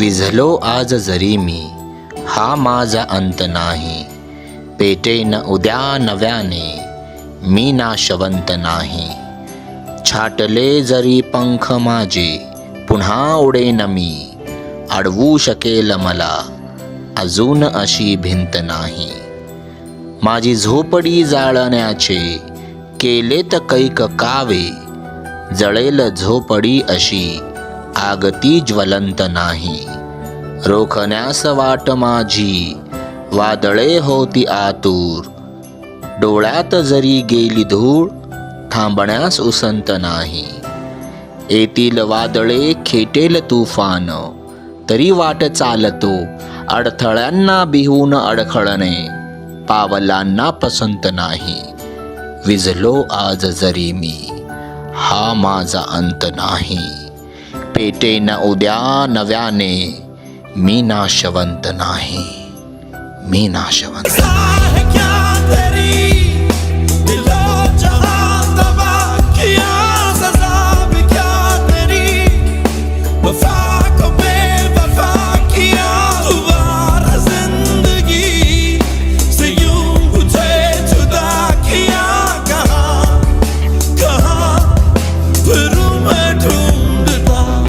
विझलो आज जरी मी हा माझा अंत नाही. पेटेन उद्या नव्याने मी नाशवंत नाही. छाटले जरी पंख माझे पुन्हा उडेन मी. अडवू शकेल मला अजून अशी भिंत नाही. माझी झोपडी जाळण्याचे केलेत कैक कावे जळेल झोपडी अशी. आगती ज्वलंत नाही. रोखण्यास वाट माझी. वादळे होती आतूर. डोळ्यात जरी गेली धूळ थांबण्यास उसंत नाही. येतील वादळे खेटेल तुफान. तरी वाट चालतो अडथळ्यांना बिहून अडखळणे. पावलांना पसंत नाही. विजलो आज जरी मी हा माझा अंत नाही. पेटे न उद्या नव्याने मी नाशवंत नाही मी नाशवंत Fuck a man.